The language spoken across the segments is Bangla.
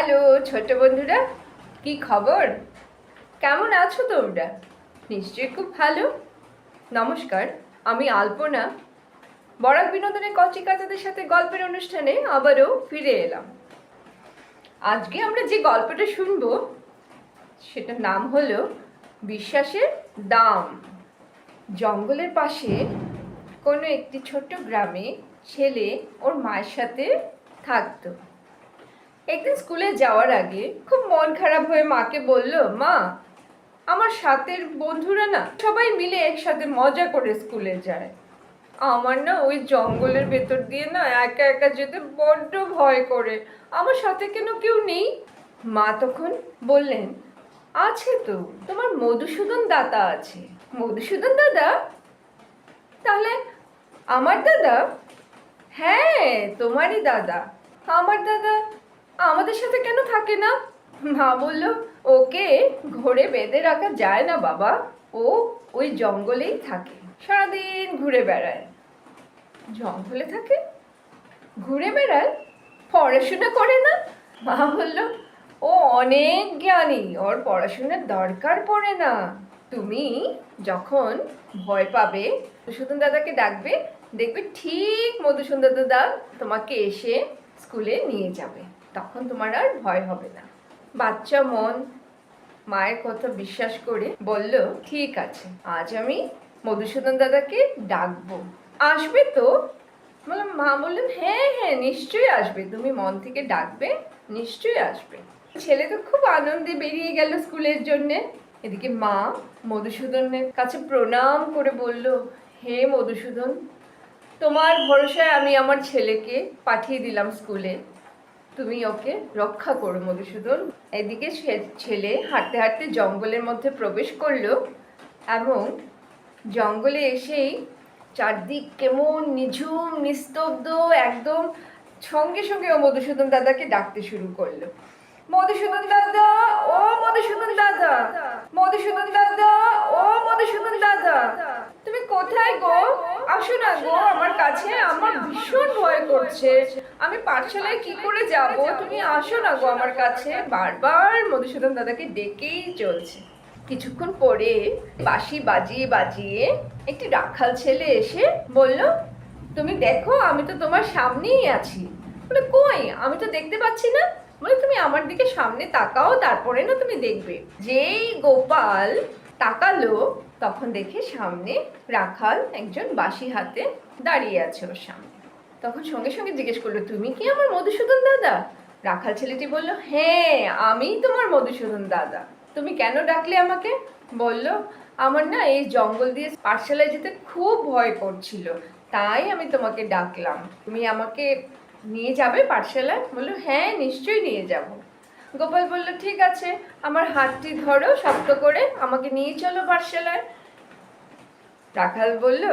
হ্যালো ছোট বন্ধুরা, কি খবর? কেমন আছো তোমরা? নিশ্চয়ই খুব ভালো। নমস্কার, আমি আলপনা। বরাক বিনোদনের কচিকাচাদের সাথে গল্পের অনুষ্ঠানে আবারও ফিরে এলাম। আজকে আমরা যে গল্পটা শুনব, সেটার নাম হলো বিশ্বাসের দাম। জঙ্গলের পাশে কোনো একটি ছোট্ট গ্রামে ছেলে ওর মায়ের সাথে থাকতো। একদিন স্কুলে যাওয়ার আগে খুব মন খারাপ হয়ে মাকে বলল, মা, আমার সাথের বন্ধুরা না সবাই মিলে একসাথে মজা করে স্কুলে যায়। আমার না ওই জঙ্গলের ভেতর দিয়ে না একা একা যেতে বড্ড ভয় করে। আমার সাথে কেন কেউ নেই? মা তখন বললেন, আছে তো, তোমার মধুসূদন দাদা আছে। মধুসূদন দাদা? তাহলে আমার দাদা? হ্যাঁ তোমারই দাদা। আমার দাদা আমাদের সাথে কেন থাকে না? মা বলল, ওকে ঘরে বেঁধে রাখা যায় না বাবা। ও ওই জঙ্গলেই থাকে, সারাদিন ঘুরে বেড়ায়। জঙ্গলে থাকে? ঘুরে বেড়ায়? পড়াশোনা করে না? মা বলল, ও অনেক জ্ঞানী, ওর পড়াশোনার দরকার পড়ে না। তুমি যখন ভয় পাবে, মধুসূদন দাদাকে ডাকবে, দেখবে ঠিক মধুসূদন দাদা তোমাকে এসে স্কুলে নিয়ে যাবে। তখন তোমার আর ভয় হবে না। বাচ্চা মন, মায়ের কথা বিশ্বাস করে বলল, ঠিক আছে, আজ আমি মধুসূদন দাদাকে ডাকবো। আসবে তো? বললাম মা বললেন হ্যাঁ হ্যাঁ নিশ্চয়ই আসবে। তুমি মন থেকে ডাকবে, নিশ্চয়ই আসবে। ছেলে তো খুব আনন্দে বেরিয়ে গেল স্কুলের জন্যে। এদিকে মা মধুসূদনের কাছে প্রণাম করে বলল, হে মধুসূদন, তোমার ভরসায় আমি আমার ছেলেকে পাঠিয়ে দিলাম স্কুলে। তুমি ওকে রক্ষা করো, মধুসূদন। এদিকে সে- ছেলে হাঁটতে হাঁটতে জঙ্গলের মধ্যে প্রবেশ করল এবং জঙ্গলে এসেই চারদিক কেমন নিঝুম, নিস্তব্ধ, একদম সঙ্গে সঙ্গে ও মধুসূদন দাদাকে ডাকতে শুরু করল। মধুসূদন দাদা, ও মধুসূদন দাদা। মধুসূদন দাদা, ও মধুসূদন দাদা। তুমি কোথায় গো? আসো না গো, আমার কাছে আমার ভীষণ ভয় করছে। আমি পাঠশালায় কি করে যাব? তুমি আসো না গো আমার কাছে। বারবার মধুসূদন দাদাকে ডেকেই চলছে। কিছুক্ষণ পরে বাঁশি বাজিয়ে বাজিয়ে একটি রাখাল ছেলে এসে বলল, তুমি দেখো, আমি তো তোমার সামনেই আছি। বলে, কই? আমি তো দেখতে পাচ্ছি না। বলে তুমি আমার দিকে সামনে তাকাও, তারপরে না তুমি দেখবে। যেই গোপাল তাকালো, তখন দেখে সামনে রাখাল একজন বাসি হাতে দাঁড়িয়ে আছে ওর সামনে। তখন সঙ্গে সঙ্গে জিজ্ঞেস করল, তুমি কি আমার মধুসূদন দাদা? রাখাল ছেলেটি বলল হ্যাঁ আমি তোমার মধুসূদন দাদা। তুমি কেন ডাকলে আমাকে? বলল, আমার না এই জঙ্গল দিয়ে পাঠশালায় যেতে খুব ভয় করছিল, তাই আমি তোমাকে ডাকলাম। তুমি আমাকে নিয়ে যাবে পাঠশালায় বলল হ্যাঁ নিশ্চয়ই নিয়ে যাব। গোপাল বলল, ঠিক আছে, আমার হাতটি ধরো শক্ত করে, আমাকে নিয়ে চলো পাঠশালায় রাখাল বলল,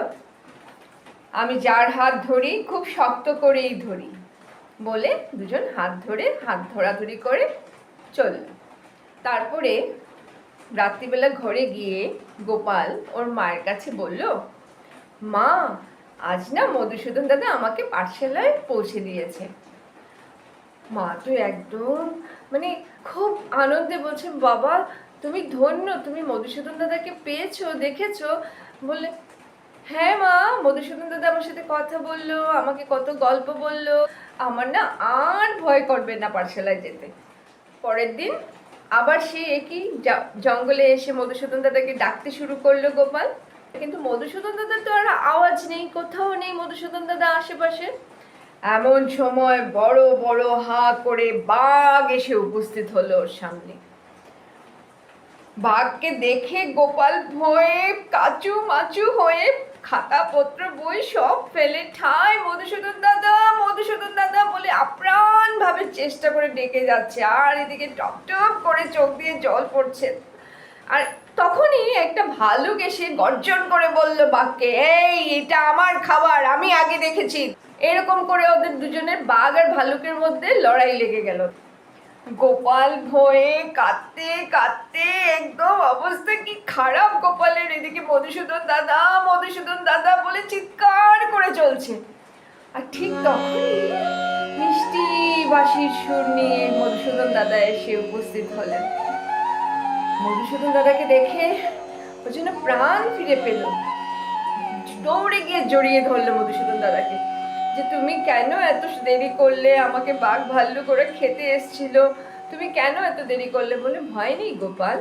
আমি যার হাত ধরি, খুব শক্ত করেই ধরি। বলে দুজন হাত ধরে, হাত ধরাধরি করে চলল। তারপরে রাত্রিবেলা ঘরে গিয়ে গোপাল ওর মায়ের কাছে বলল, মা আজ না মধুসূদন দাদা আমাকে পাঠশালায় পৌঁছে দিয়েছে। মা তো একদম মানে খুব আনন্দে বলছে বাবা, তুমি ধন্য, তুমি মধুসূদন দাদাকে পেয়েছ, দেখেছ। বললে হ্যাঁ মা, মধুসূদন দাদা আমার সাথে কথা বলল, আমাকে কত গল্প বলল। আমার না আর ভয় করবে না পাঠশালায় যেতে। পরের দিন আবার সে একই জঙ্গলে এসে মধুসূদন দাদাকে ডাকতে শুরু করল গোপাল। কিন্তু মধুসূদন দাদার তো আর আওয়াজ নেই, কোথাও নেই মধুসূদন দাদা আশেপাশে। এমন সময় বড় বড় হা করে বাঘ এসে উপস্থিত হলো ওর সামনে। বাঘকে দেখে গোপাল ভয়ে কাচু মাচু হয়ে খাতাপত্র বই সব ফেলে ঠায়, মধুসূদন দাদা মধুসূদন দাদা বলে আপ্রাণ ভাবে চেষ্টা করে ডেকে যাচ্ছে। আর এদিকে টপ টপ করে চোখ দিয়ে জল পড়ছে। আর তখনই একটা ভালুক এসে গর্জন করে বলল বাঘকে এই, এটা আমার খাবার, আমি আগে দেখেছি। এরকম করে ওদের দুজনের বাঘ আর ভালুকের মধ্যে লড়াই লেগে গেল। গোপাল ভয়ে কাঁদতে কাঁদতে একদম অবস্থা কি খারাপ গোপালের, এদিকে মধুসূদন দাদা মধুসূদন দাদা বলে চিৎকার করে চলছে। আর ঠিক তখনই মিষ্টি বাঁশির সুর নিয়ে মধুসূদন দাদা এসে উপস্থিত হলেন। মধুসূদন দাদাকে দেখে ওর জন্য প্রাণ ফিরে পেল। দৌড়ে গিয়ে জড়িয়ে ধরলো মধুসূদন দাদাকে। যে তুমি কেন এত দেরি করলে? আমাকে বাঘ ভাল্লু করে খেতে এসছিল। তুমি কেন এত দেরি করলে বলে ভয় নেই গোপাল।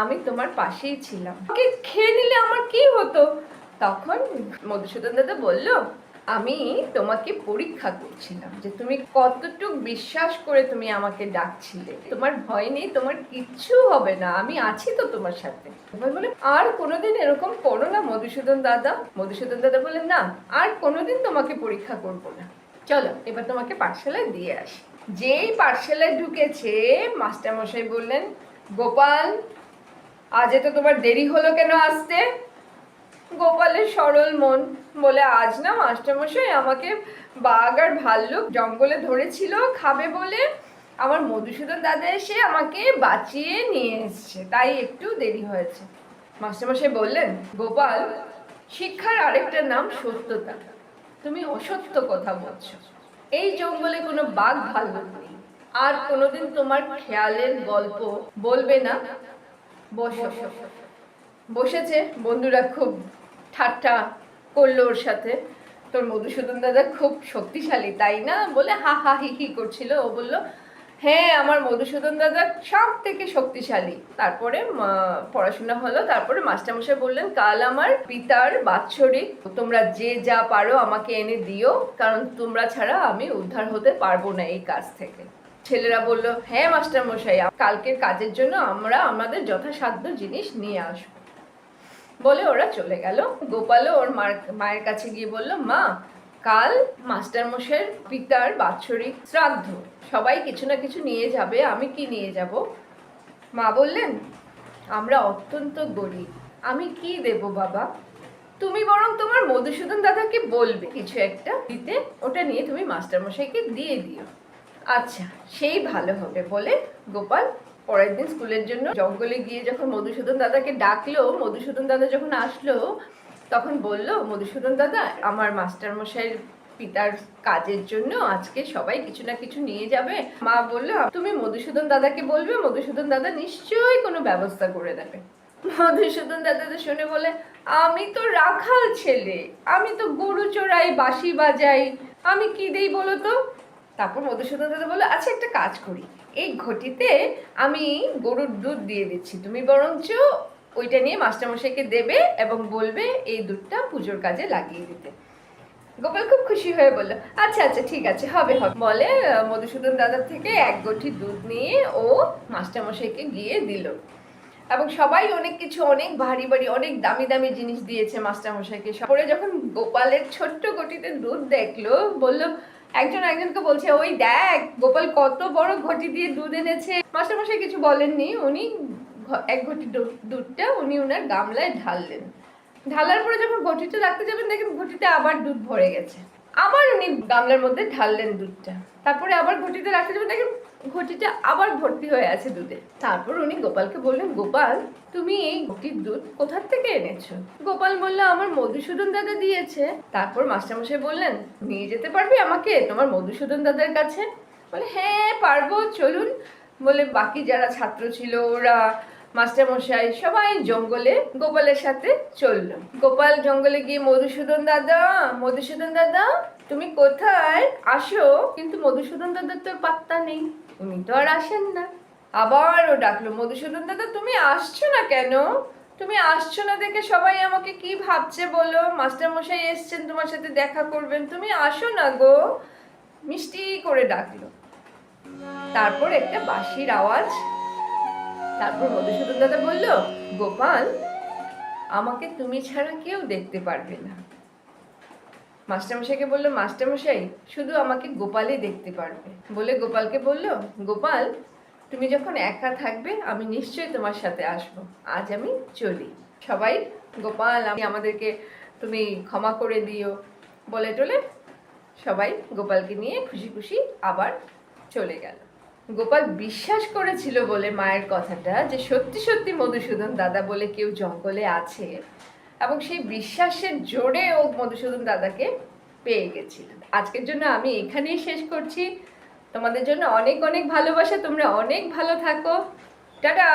আমি তোমার পাশেই ছিলাম। খেয়ে নিলে আমার কি হতো? তখন মধুসূদন দাদা বলল আমি তোমাকে পরীক্ষা করছিলাম যে তুমি কতটুক বিশ্বাস করে তুমি আমাকে ডাকছিলে। তোমার ভয় নেই, তোমার কিচ্ছু হবে না, আমি আছি তো তোমার সাথে। বলে, আর কোনোদিন এরকম করো না, মধুসূদন দাদা। মধুসূদন দাদা বলে না, আর কোনোদিন তোমাকে পরীক্ষা করব না। চলো, এবার তোমাকে পাঠশালায় দিয়ে আসি। যেই পাঠশালায় ঢুকেছে, মাস্টারমশাই বললেন, গোপাল, আজ তো তোমার দেরি হলো কেন আসতে? গোপালের সরল মন বলে, আজ না মাস্টারমশাই, আমাকে বাঘ আর ভাল্লুক জঙ্গলে ধরেছিল খাবে বলে। আমার মধুসূদন দাদা এসে আমাকে বাঁচিয়ে নিয়ে এসছে, তাই একটু দেরি হয়েছে। মাস্টারমশাই বললেন, গোপাল, শিক্ষার আরেকটা নাম সত্যতা। তুমি অসত্য কথা বলছো। এই জঙ্গলে কোনো বাঘ ভাল্লুক নেই। আর কোনোদিন তোমার খেয়ালের গল্প বলবে না? বসো বসেছে, বন্ধুরা খুব ঠাট্টা করল ওর সাথে। তোর মধুসূদন দাদা খুব শক্তিশালী, তাই না? বলে হা হা, হি হি করছিল। ও বলল হ্যাঁ আমার মধুসূদন দাদা সব থেকে শক্তিশালী। তারপরে পড়াশোনা হলো, তারপরে মাস্টারমশাই বললেন, কাল আমার পিতার বাৎসরিক, তোমরা যে যা পারো আমাকে এনে দিও, কারণ তোমরা ছাড়া আমি উদ্ধার হতে পারব না এই কাজ থেকে। ছেলেরা বলল হ্যাঁ মাস্টারমশাই, কালকের কাজের জন্য আমরা আমাদের যথাসাধ্য জিনিস নিয়ে আসব। বলে ওরা চলে গেল। গোপালও ওর মার, মায়ের কাছে গিয়ে বলল, মা, কাল মাস্টারমশাইয়ের পিতার বাৎসরিক শ্রাদ্ধ। সবাই কিছু না কিছু নিয়ে যাবে, আমি কি নিয়ে যাব? মা বললেন, আমরা অত্যন্ত গরিব। আমি কি দেব বাবা? তুমি বরং তোমার মধুসূদন দাদাকে বলবে কিছু একটা। দিতে ওটা নিয়ে তুমি মাস্টারমশাইকে দিয়ে দিও। আচ্ছা সেই ভালো হবে বলে গোপাল পরের দিন স্কুলের জন্য জঙ্গলে গিয়ে যখন মধুসূদন দাদাকে ডাকলো, মধুসূদন দাদা যখন আসলো, তখন বলল, মধুসূদন দাদা, আমার মাস্টারমশাইয়ের পিতার কাজের জন্য আজকে সবাই কিছু না কিছু নিয়ে যাবে। মা বলল, তুমি মধুসূদন দাদাকে বলবে, মধুসূদন দাদা নিশ্চয়ই কোনো ব্যবস্থা করে দেবে। মধুসূদন দাদা তো শুনে বলে, আমি তো রাখাল ছেলে, আমি তো গরু চড়াই বাঁশি বাজাই, আমি কি দেই বলো তো? তারপর মধুসূদন দাদা বলল আচ্ছা একটা কাজ করি। এই ঘটিতে আমি গরুর দুধ দিয়ে দিচ্ছি। তুমি বরঞ্চ ওইটা নিয়ে মাস্টারমশাইকে দেবে এবং বলবে এই দুধটা পুজোর কাজে লাগিয়ে দিতে। গোপাল খুব খুশি হয়ে বলল আচ্ছা আচ্ছা ঠিক আছে, হবে হবে। বলে মধুসূদন দাদার থেকে এক গঠি দুধ নিয়ে ও মাস্টারমশাইকে গিয়ে দিল। এবং সবাই অনেক কিছু, অনেক ভারী ভারী, অনেক দামি দামি জিনিস দিয়েছে মাস্টারমশাইকে। পরে যখন গোপালের ছোট্ট গটিতে দুধ দেখল, বলল একজন একজনকে বলছে, ওই দেখ, গোপাল কত বড় ঘটি দিয়ে দুধ এনেছে। মাস্টারমশাই কিছু বলেননি, উনি এক ঘটি দুধটা উনি ওনার গামলায় ঢাললেন। ঢালার পরে যখন ঘটিটা রাখতে যাবেন, দেখেন ঘটিতে আবার দুধ ভরে গেছে। আবার উনি গামলার মধ্যে ঢাললেন দুধটা। তারপরে আবার ঘটিতে রাখতে যাবেন, দেখেন ঘটিটা আবার ভর্তি হয়ে আছে দুধে। তারপর উনি গোপালকে বললেন, গোপাল, তুমি এই ঘটির দুধ কোথার থেকে এনেছো? গোপাল বলল, আমার মধুসূদন দাদা দিয়েছে। তারপর মাস্টারমশাই বললেন, নিয়ে যেতে পারবে আমাকে তোমার মধুসূদন দাদার কাছে? বলে হ্যাঁ পারব, চলুন। বলে, বাকি যারা ছাত্র ছিল, ওরা, মাস্টারমশাই সবাই জঙ্গলে গোপালের সাথে চলল। গোপাল জঙ্গলে গিয়ে, মধুসূদন দাদা মধুসূদন দাদা, তুমি কোথায়? আসো। কিন্তু মধুসূদন দাদার তো পাত্তা নেই। উনি তো আর আসেন না। আবার ও ডাকলো, মধুসূদন দাদা, তুমি আসছো না কেন? তুমি আসছো না দেখে সবাই আমাকে কি ভাবছে বলো? মাস্টারমশাই এসছেন, তোমার সাথে দেখা করবেন। তুমি আসো না গো। মিষ্টি করে ডাকলো। তারপর একটা বাঁশির আওয়াজ। তারপর মধুসূদন দাদা বলল, গোপাল, আমাকে তুমি ছাড়া কেউ দেখতে পারবে না। মাস্টারমশাইকে বলল, মাস্টারমশাই, শুধু আমাকে গোপালই দেখতে পারবে। বলে গোপালকে বলল, গোপাল, তুমি যখন একা থাকবে, আমি নিশ্চয়ই তোমার সাথে আসব। আজ আমি চলি। সবাই, গোপাল, আমি, আমাদেরকে তুমি ক্ষমা করে দিও। বলে টলে সবাই গোপালকে নিয়ে খুশি খুশি আবার চলে গেল। গোপাল বিশ্বাস করেছিল বলে মায়ের কথাটা যে সত্যি সত্যি মধুসূদন দাদা বলে কেউ জঙ্গলে আছে। এবং সেই বিশ্বাসের জোরে ও মধুসূদন দাদাকে পেয়ে গেছিল আজকের জন্য আমি এখানেই শেষ করছি। তোমাদের জন্য অনেক অনেক ভালোবাসা, তোমরা অনেক ভালো থাকো। টাটা!